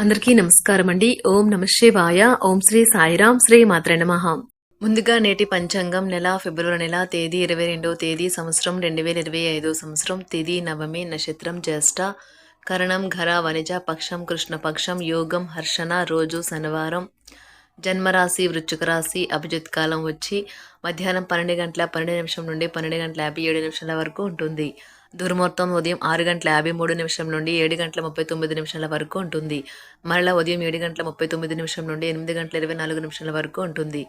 అందరికీ నమస్కారం అండి. ఓం నమ శివాయ. ఓం శ్రీ సాయిరాం శ్రీ మాత్ర నమః. ముందుగా నేటి పంచాంగం నెల ఫిబ్రవరి నెల తేదీ ఇరవై రెండో తేదీ సంవత్సరం రెండు వేల ఇరవై ఐదో సంవత్సరం తేదీ నవమి నక్షత్రం జ్యేష్ఠ కరణం ఘర వనిజ పక్షం కృష్ణపక్షం యోగం హర్షణ రోజు శనివారం జన్మరాశి వృశ్చిక రాశి అభిజిత్ కాలం వచ్చి మధ్యాహ్నం పన్నెండు గంటల పన్నెండు నిమిషం నుండి పన్నెండు గంటల యాభై ఏడు నిమిషాల వరకు ఉంటుంది. దుర్ముహూర్తం ఉదయం ఆరు గంటల యాభై మూడు నిమిషం నుండి ఏడు గంటల ముప్పై తొమ్మిది నిమిషాల వరకు ఉంటుంది. మరలా ఉదయం ఏడు గంటల ముప్పై తొమ్మిది నిమిషం నుండి ఎనిమిది గంటల ఇరవై నాలుగు నిమిషాల వరకు ఉంటుంది.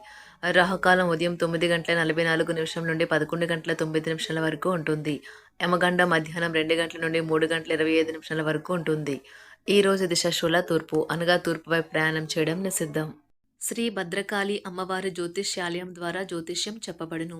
రాహుకాలం ఉదయం తొమ్మిది గంటల నలభై నాలుగు నిమిషం నుండి పదకొండు గంటల తొమ్మిది నిమిషాల వరకు ఉంటుంది. యమగండ మధ్యాహ్నం రెండు గంటల నుండి మూడు గంటల ఇరవై ఐదు నిమిషాల వరకు ఉంటుంది. ఈ రోజు దిశశుల తూర్పు అనగా తూర్పు వైపు ప్రయాణం చేయడం నిషిద్ధం. శ్రీ భద్రకాళి అమ్మవారి జ్యోతిష్యాలయం ద్వారా జ్యోతిష్యం చెప్పబడును.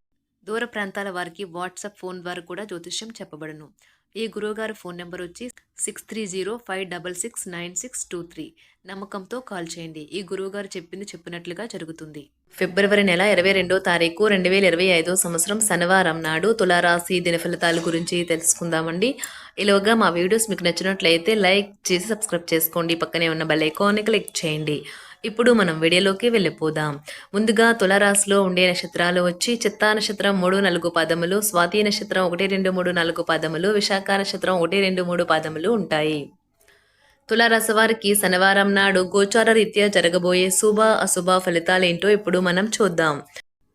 దూర ప్రాంతాల వారికి వాట్సాప్ ఫోన్ ద్వారా కూడా జ్యోతిష్యం చెప్పబడును. ఈ గురువుగారు ఫోన్ నెంబర్ వచ్చి six three zero five double six nine six two three నమ్మకంతో కాల్ చేయండి. ఈ గురువుగారు చెప్పింది చెప్పినట్లుగా జరుగుతుంది. ఫిబ్రవరి నెల ఇరవై రెండో తారీఖు రెండు వేల ఇరవై ఐదో సంవత్సరం శనివారం నాడు తులారాశి దిన ఫలితాల గురించి తెలుసుకుందామండి. ఇలాగా మా వీడియోస్ మీకు నచ్చినట్లయితే లైక్ చేసి సబ్స్క్రైబ్ చేసుకోండి. పక్కనే ఉన్న బెల్ ఐకాన్ని క్లిక్ చేయండి. ఇప్పుడు మనం వీడియోలోకి వెళ్ళిపోదాం. ముందుగా తులరాశిలో ఉండే నక్షత్రాలు వచ్చి చిత్తా నక్షత్రం మూడు నాలుగు పదములు స్వాతి నక్షత్రం ఒకటి రెండు మూడు నాలుగు పదములు విశాఖ నక్షత్రం ఒకటి రెండు మూడు పదములు ఉంటాయి. తులారాశి వారికి శనివారం నాడు గోచార రీత్యా జరగబోయే శుభ అశుభ ఫలితాలేంటో ఇప్పుడు మనం చూద్దాం.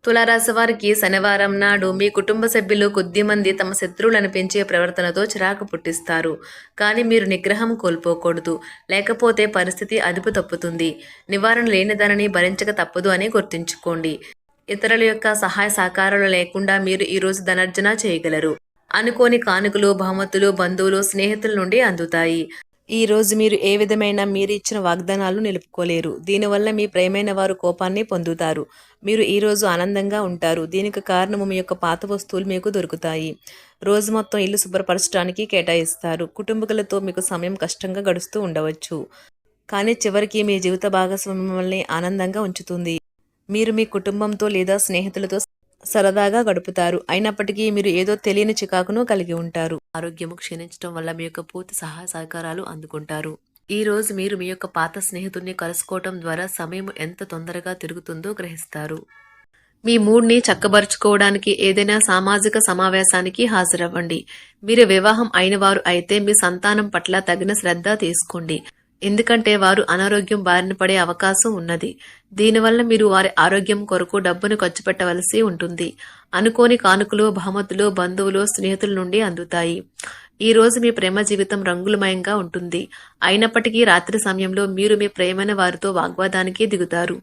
తులారాశి వారికి శనివారం నాడు మీ కుటుంబ సభ్యులు కొద్ది మంది తమ శత్రువులను పెంచే ప్రవర్తనతో చిరాకు పుట్టిస్తారు. కానీ మీరు నిగ్రహం కోల్పోకూడదు. లేకపోతే పరిస్థితి అదుపు తప్పుతుంది. నివారణ లేనిదనని భరించక తప్పదు అని గుర్తుంచుకోండి. ఇతరుల యొక్క సహాయ సహకారాలు లేకుండా మీరు ఈరోజు ధనార్జన చేయగలరు. అనుకోని కానుకలు బహుమతులు బంధువులు స్నేహితుల నుండి అందుతాయి. ఈ రోజు మీరు ఏ విధమైన మీరు ఇచ్చిన వాగ్దానాలు నిలుపుకోలేరు. దీనివల్ల మీ ప్రేమైన వారు కోపాన్ని పొందుతారు. మీరు ఈ రోజు ఆనందంగా ఉంటారు. దీనికి కారణము మీ యొక్క పాత వస్తువులు మీకు దొరుకుతాయి. రోజు మొత్తం ఇల్లు శుభ్రపరచడానికి కేటాయిస్తారు. కుటుంబకులతో మీకు సమయం కష్టంగా గడుస్తూ ఉండవచ్చు. కానీ చివరికి మీ జీవిత భాగస్వామి మిమ్మల్ని ఆనందంగా ఉంచుతుంది. మీరు మీ కుటుంబంతో లేదా స్నేహితులతో సరదాగా గడుపుతారు. అయినప్పటికీ మీరు ఏదో తెలియని చికాకును కలిగి ఉంటారు. ఆరోగ్యము క్షీణించడం వల్ల మీ యొక్క పూర్తి సహాయ సహకారాలు అందుకుంటారు. ఈ రోజు మీరు మీ యొక్క పాత స్నేహితుడిని కలుసుకోవటం ద్వారా సమయం ఎంత తొందరగా తిరుగుతుందో గ్రహిస్తారు. మీ మూడ్ని చక్కబరుచుకోవడానికి ఏదైనా సామాజిక సమావేశానికి హాజరవ్వండి. మీరు వివాహం అయిన వారు అయితే మీ సంతానం పట్ల తగిన శ్రద్ధ తీసుకోండి. ఎందుకంటే వారు అనారోగ్యం బారిన పడే అవకాశం ఉన్నది. దీనివల్ల మీరు వారి ఆరోగ్యం కొరకు డబ్బును ఖర్చు పెట్టవలసి ఉంటుంది. అనుకోని కానుకలు బహుమతులు బంధువులు స్నేహితుల నుండి అందుతాయి. ఈ రోజు మీ ప్రేమ జీవితం రంగులమయంగా ఉంటుంది. అయినప్పటికీ రాత్రి సమయంలో మీరు మీ ప్రేమైన వారితో వాగ్వాదానికి దిగుతారు.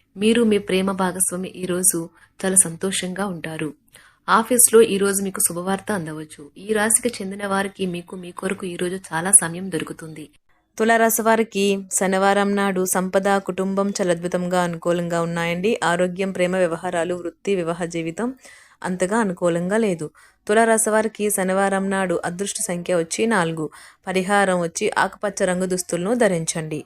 మీరు మీ ప్రేమ భాగస్వామి ఈ రోజు చాలా సంతోషంగా ఉంటారు. ఆఫీస్లో ఈరోజు మీకు శుభవార్త అందవచ్చు. ఈ రాశికి చెందిన వారికి మీకు మీ కొరకు ఈ రోజు చాలా సమయం దొరుకుతుంది. తులారాశి వారికి శనివారం నాడు సంపద కుటుంబం చాలా అద్భుతంగా అనుకూలంగా ఉన్నాయండి. ఆరోగ్యం ప్రేమ వ్యవహారాలు వృత్తి వివాహ జీవితం అంతగా అనుకూలంగా లేదు. తులారాశి వారికి శనివారం నాడు అదృష్ట సంఖ్య వచ్చి నాలుగు. పరిహారం వచ్చి ఆకుపచ్చ రంగు దుస్తులను ధరించండి.